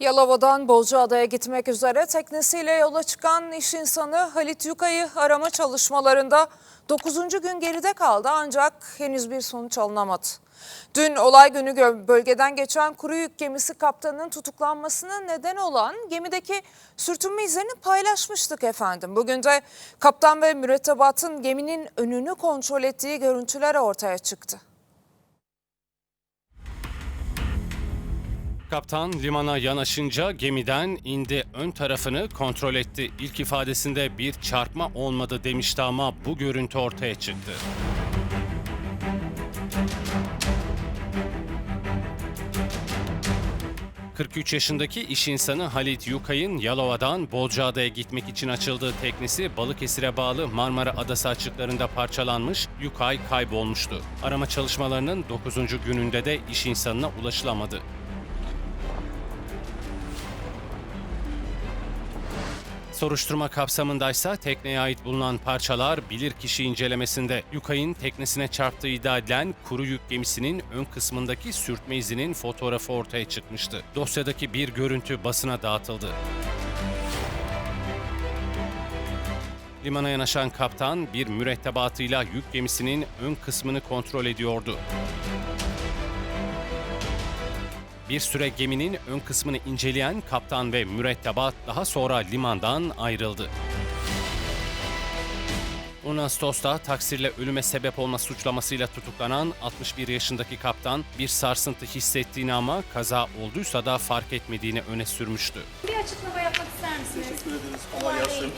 Yalova'dan Bozcaada'ya gitmek üzere teknesiyle yola çıkan iş insanı Halit Yukay'ı arama çalışmalarında 9. gün geride kaldı ancak henüz bir sonuç alınamadı. Dün olay günü bölgeden geçen kuru yük gemisi kaptanının tutuklanmasına neden olan gemideki sürtünme izlerini paylaşmıştık efendim. Bugün de kaptan ve mürettebatın geminin önünü kontrol ettiği görüntüler ortaya çıktı. Kaptan limana yanaşınca gemiden indi ön tarafını kontrol etti. İlk ifadesinde bir çarpma olmadı demişti ama bu görüntü ortaya çıktı. ...43 yaşındaki iş insanı Halit Yukay'ın Yalova'dan Bolcaada'ya gitmek için açıldığı teknesi Balıkesir'e bağlı Marmara Adası açıklarında parçalanmış, Yukay kaybolmuştu. Arama çalışmalarının 9. gününde de iş insanına ulaşılamadı. Soruşturma kapsamındaysa tekneye ait bulunan parçalar bilirkişi incelemesinde Yukay'ın teknesine çarptığı iddia edilen kuru yük gemisinin ön kısmındaki sürtme izinin fotoğrafı ortaya çıkmıştı. Dosyadaki bir görüntü basına dağıtıldı. Limana yanaşan kaptan bir mürettebatıyla yük gemisinin ön kısmını kontrol ediyordu. Bir süre geminin ön kısmını inceleyen kaptan ve mürettebat daha sonra limandan ayrıldı. 10 Ağustos'ta taksirle ölüme sebep olma suçlamasıyla tutuklanan 61 yaşındaki kaptan bir sarsıntı hissettiğini ama kaza olduysa da fark etmediğini öne sürmüştü. Bir açıklama yapmak ister misiniz? Teşekkür ederiz. Kolay gelsin.